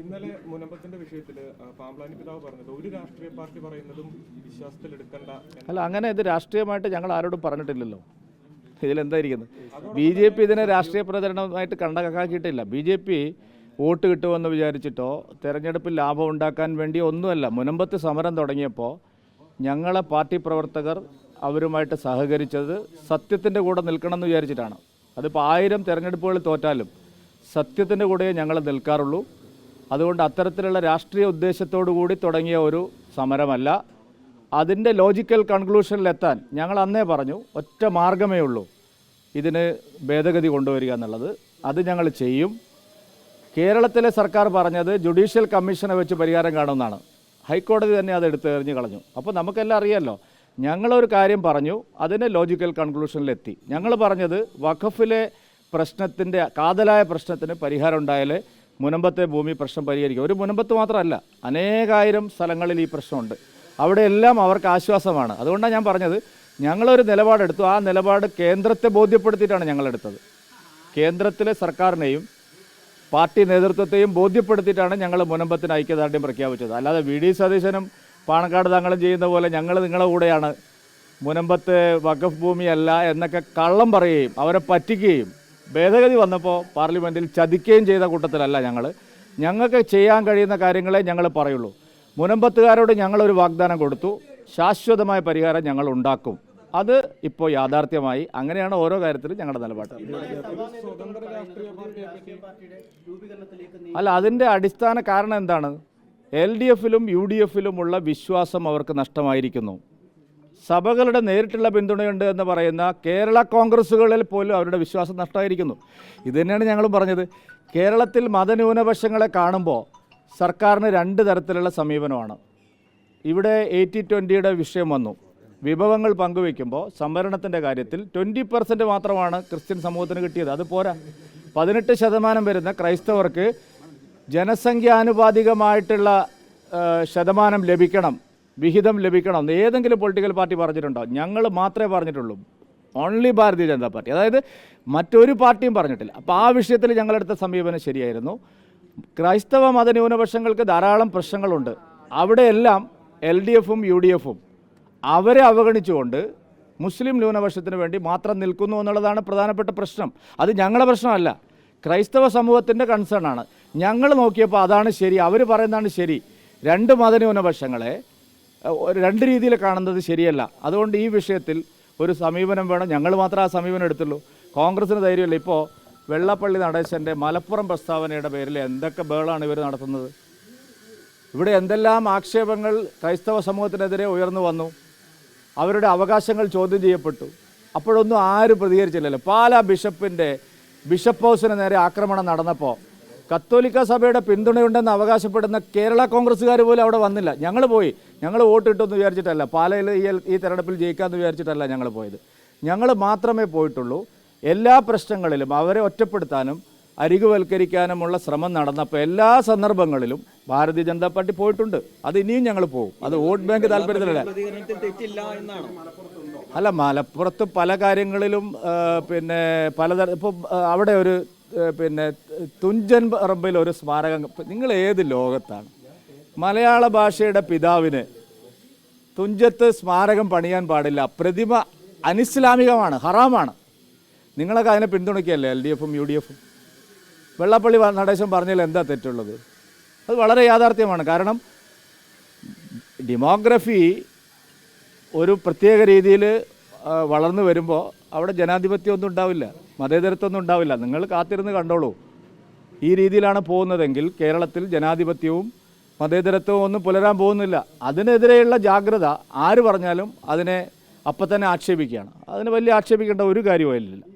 ഇന്നലെ മുനമ്പത്തിന്റെ വിഷയത്തിൽ പാമ്പ്ലാനി പിതാവ് പറഞ്ഞത് ഒരു രാഷ്ട്രീയ പാർട്ടി പറയുന്നതും വിശ്വാസത്തിൽ എടുക്കണ്ട അല്ല അങ്ങനെ ഇത് രാഷ്ട്രീയമായിട്ട് ഞങ്ങൾ ആരോടും പറഞ്ഞിട്ടില്ലല്ലോ. ഇതിലെന്തായിരിക്കുന്നത് ബി ജെ പി ഇതിനെ രാഷ്ട്രീയ പ്രചരണമായിട്ട് കണ്ടക്കാക്കിയിട്ടില്ല ബി ജെ പി വോട്ട് കിട്ടുമെന്ന് വിചാരിച്ചിട്ടോ തെരഞ്ഞെടുപ്പിൽ ലാഭം ഉണ്ടാക്കാൻ വേണ്ടി ഒന്നുമല്ല മുനമ്പത്ത് സമരം തുടങ്ങിയപ്പോൾ ഞങ്ങളെ പാർട്ടി പ്രവർത്തകർ അവരുമായിട്ട് സഹകരിച്ചത് സത്യത്തിന്റെ കൂടെ നിൽക്കണം എന്ന് വിചാരിച്ചിട്ടാണ്. അതിപ്പോൾ ആയിരം തെരഞ്ഞെടുപ്പുകൾ തോറ്റാലും സത്യത്തിന്റെ കൂടെ ഞങ്ങൾ നിൽക്കാറുള്ളൂ. അതുകൊണ്ട് അത്തരത്തിലുള്ള രാഷ്ട്രീയ ഉദ്ദേശത്തോടു കൂടി തുടങ്ങിയ ഒരു സമരമല്ല. അതിന്റെ ലോജിക്കൽ കൺക്ലൂഷനിലെത്താൻ ഞങ്ങൾ അന്നേ പറഞ്ഞു ഒറ്റ മാർഗമേ ഉള്ളൂ. ഇതിന് ഭേദഗതി കൊണ്ടുവരിക എന്നുള്ളത്. അത് ഞങ്ങൾ ചെയ്യും. കേരളത്തിലെ സർക്കാർ പറഞ്ഞത് ജുഡീഷ്യൽ കമ്മീഷനെ വെച്ച് പരിഹാരം കാണുമെന്നാണ്. ഹൈക്കോടതി തന്നെ അത് എടുത്തു എറിഞ്ഞ് കളഞ്ഞു. അപ്പോൾ നമുക്കെല്ലാം അറിയാമല്ലോ ഞങ്ങളൊരു കാര്യം പറഞ്ഞു അതിന് ലോജിക്കൽ കൺക്ലൂഷനിലെത്തി ഞങ്ങൾ പറഞ്ഞത് വഖഫിലെ പ്രശ്നത്തിന്റെ കാതലായ പ്രശ്നത്തിന് പരിഹാരം ഉണ്ടായാലേ മുനമ്പത്തെ ഭൂമി പ്രശ്നം പരിഹരിക്കും. ഒരു മുനമ്പത്ത് മാത്രമല്ല അനേകായിരം സ്ഥലങ്ങളിൽ ഈ പ്രശ്നമുണ്ട്. അവിടെയെല്ലാം അവർക്ക് ആശ്വാസമാണ്. അതുകൊണ്ടാണ് ഞാൻ പറഞ്ഞത് ഞങ്ങളൊരു നിലപാടെടുത്തു. ആ നിലപാട് കേന്ദ്രത്തെ ബോധ്യപ്പെടുത്തിയിട്ടാണ് ഞങ്ങളെടുത്തത്. കേന്ദ്രത്തിലെ സർക്കാരിനെയും പാർട്ടി നേതൃത്വത്തെയും ബോധ്യപ്പെടുത്തിയിട്ടാണ് ഞങ്ങൾ മുനമ്പത്തിന് ഐക്യദാർഢ്യം പ്രഖ്യാപിച്ചത്. അല്ലാതെ വി. ഡി. സതീശനും പാണക്കാട് തങ്ങളും ചെയ്യുന്ന പോലെ ഞങ്ങൾ നിങ്ങളുടെ കൂടെയാണ്. മുനമ്പത്ത് വഖഫ് ഭൂമിയല്ല എന്നൊക്കെ കള്ളം പറയുകയും അവരെ പറ്റിക്കുകയും ഭേദഗതി വന്നപ്പോൾ പാർലമെന്റിൽ ചതിക്കുകയും ചെയ്ത കൂട്ടത്തിലല്ല ഞങ്ങൾ ഞങ്ങൾക്ക് ചെയ്യാൻ കഴിയുന്ന കാര്യങ്ങളെ ഞങ്ങൾ പറയുള്ളൂ. മുനമ്പത്തുകാരോട് ഞങ്ങളൊരു വാഗ്ദാനം കൊടുത്തു. ശാശ്വതമായ പരിഹാരം ഞങ്ങൾ ഉണ്ടാക്കും. അത് ഇപ്പോൾ യാഥാർത്ഥ്യമായി. അങ്ങനെയാണ് ഓരോ കാര്യത്തിലും ഞങ്ങളുടെ നിലപാട്. അല്ല അതിന്റെ അടിസ്ഥാന കാരണം എന്താണ്? എൽ ഡി എഫിലും യു ഡി എഫിലുമുള്ള വിശ്വാസം അവർക്ക് നഷ്ടമായിരിക്കുന്നു. സഭകളുടെ നേരിട്ടുള്ള പിന്തുണയുണ്ട് എന്ന് പറയുന്ന കേരള കോൺഗ്രസ്സുകളിൽ പോലും അവരുടെ വിശ്വാസം നഷ്ടമായിരിക്കുന്നു. ഇത് തന്നെയാണ് ഞങ്ങളും പറഞ്ഞത്. കേരളത്തിൽ മതന്യൂനപക്ഷങ്ങളെ കാണുമ്പോൾ സർക്കാരിന് രണ്ട് തരത്തിലുള്ള സമീപനമാണ്. ഇവിടെ എയ്റ്റി ട്വന്റിയുടെ വിഷയം വന്നു. വിഭവങ്ങൾ പങ്കുവെക്കുമ്പോൾ സംവരണത്തിന്റെ കാര്യത്തിൽ ട്വന്റി പെർസെന്റ് മാത്രമാണ് ക്രിസ്ത്യൻ സമൂഹത്തിന് കിട്ടിയത്. അത് പോരാ. പതിനെട്ട് ശതമാനം വരുന്ന ക്രൈസ്തവർക്ക് ജനസംഖ്യാനുപാതികമായിട്ടുള്ള ശതമാനം ലഭിക്കണം. വിഹിതം ലഭിക്കണമെന്ന് ഏതെങ്കിലും പൊളിറ്റിക്കൽ പാർട്ടി പറഞ്ഞിട്ടുണ്ടോ? ഞങ്ങൾ മാത്രമേ പറഞ്ഞിട്ടുള്ളൂ. Only Bharatiya Janata party. അതായത് മറ്റൊരു പാർട്ടിയും പറഞ്ഞിട്ടില്ല. അപ്പോൾ ആ വിഷയത്തിൽ ഞങ്ങളെടുത്ത സമീപനം ശരിയായിരുന്നു. ക്രൈസ്തവ മതന്യൂനപക്ഷങ്ങൾക്ക് ധാരാളം പ്രശ്നങ്ങളുണ്ട്. അവിടെയെല്ലാം എൽ ഡി എഫും യു ഡി എഫും അവരെ അവഗണിച്ചുകൊണ്ട് മുസ്ലിം ന്യൂനപക്ഷത്തിന് വേണ്ടി മാത്രം നിൽക്കുന്നു എന്നുള്ളതാണ് പ്രധാനപ്പെട്ട പ്രശ്നം. അത് ഞങ്ങളുടെ പ്രശ്നമല്ല. ക്രൈസ്തവ സമൂഹത്തിന്റെ കൺസേൺ ആണ്. ഞങ്ങൾ നോക്കിയപ്പോൾ അതാണ് ശരി അവർ പറയുന്നതാണ് ശരി. രണ്ട് മതന്യൂനപക്ഷങ്ങളെ രണ്ട് രീതിയിൽ കാണുന്നത് ശരിയല്ല. അതുകൊണ്ട് ഈ വിഷയത്തിൽ ഒരു സമീപനം വേണം. ഞങ്ങൾ മാത്രം ആ സമീപനം എടുത്തുള്ളൂ. കോൺഗ്രസിന് ധൈര്യമില്ല. ഇപ്പോൾ വെള്ളപ്പള്ളി നടേശന്റെ മലപ്പുറം പ്രസ്താവനയുടെ പേരിൽ എന്തൊക്കെ ബേളാണ് ഇവർ നടത്തുന്നത്? ഇവിടെ എന്തെല്ലാം ആക്ഷേപങ്ങൾ ക്രൈസ്തവ സമൂഹത്തിനെതിരെ ഉയർന്നു വന്നു? അവരുടെ അവകാശങ്ങൾ ചോദ്യം ചെയ്യപ്പെട്ടു. അപ്പോഴൊന്നും ആരും പ്രതികരിച്ചില്ലല്ലോ. പാലാ ബിഷപ്പിന്റെ ബിഷപ്പ് ഹൗസിന് നേരെ ആക്രമണം നടന്നപ്പോൾ കത്തോലിക്ക സഭയുടെ പിന്തുണയുണ്ടെന്ന് അവകാശപ്പെടുന്ന കേരള കോൺഗ്രസ്സുകാർ പോലും അവിടെ വന്നില്ല. ഞങ്ങൾ പോയി. ഞങ്ങൾ വോട്ടിട്ടെന്ന് വിചാരിച്ചിട്ടല്ല. പാലയിൽ ഈ ഈ തെരഞ്ഞെടുപ്പിൽ ജയിക്കാമെന്ന് വിചാരിച്ചിട്ടല്ല ഞങ്ങൾ പോയത്. ഞങ്ങൾ മാത്രമേ പോയിട്ടുള്ളൂ. എല്ലാ പ്രശ്നങ്ങളിലും അവരെ ഒറ്റപ്പെടുത്താനും അരികുവൽക്കരിക്കാനുമുള്ള ശ്രമം നടന്നപ്പോൾ എല്ലാ സന്ദർഭങ്ങളിലും ഭാരതീയ ജനതാ പാർട്ടി പോയിട്ടുണ്ട്. അത് ഇനിയും ഞങ്ങൾ പോകും അത് വോട്ട് ബാങ്ക് താല്പര്യത്തിലല്ല. അല്ല മലപ്പുറത്ത് പല കാര്യങ്ങളിലും പിന്നെ പലതര ഇപ്പോൾ അവിടെ ഒരു പിന്നെ തുഞ്ചൻ പറമ്പിൽ ഒരു സ്മാരകം നിങ്ങൾ ഏത് ലോകത്താണ്? മലയാള ഭാഷയുടെ പിതാവിന് തുഞ്ചത്ത് സ്മാരകം പണിയാൻ പാടില്ല. പ്രതിമ അനിസ്ലാമികമാണ് ഹറാമാണ്. നിങ്ങളൊക്കെ അതിനെ പിന്തുണയ്ക്കുകയല്ലേ? എൽ ഡി എഫും യു ഡി എഫും? വെള്ളപ്പള്ളി നടേശം നടേശൻ പറഞ്ഞതിൽ എന്താ തെറ്റുള്ളത്? അത് വളരെ യാഥാർത്ഥ്യമാണ്. കാരണം ഡെമോഗ്രഫി ഒരു പ്രത്യേക രീതിയിൽ വളർന്നു വരുമ്പോൾ അവിടെ ജനാധിപത്യം ഒന്നും ഉണ്ടാവില്ല. മതേതരത്വം ഒന്നും ഉണ്ടാവില്ല. നിങ്ങൾ കാത്തിരുന്ന് കണ്ടോളൂ. ഈ രീതിയിലാണ് പോകുന്നതെങ്കിൽ കേരളത്തിൽ ജനാധിപത്യവും മതേതരത്വവും ഒന്നും പുലരാൻ പോകുന്നില്ല. അതിനെതിരെയുള്ള ജാഗ്രത ആര് പറഞ്ഞാലും അതിനെ അപ്പം തന്നെ ആക്ഷേപിക്കുകയാണ്. അതിന് വലിയ ആക്ഷേപിക്കേണ്ട ഒരു കാര്യവും അതിലില്ല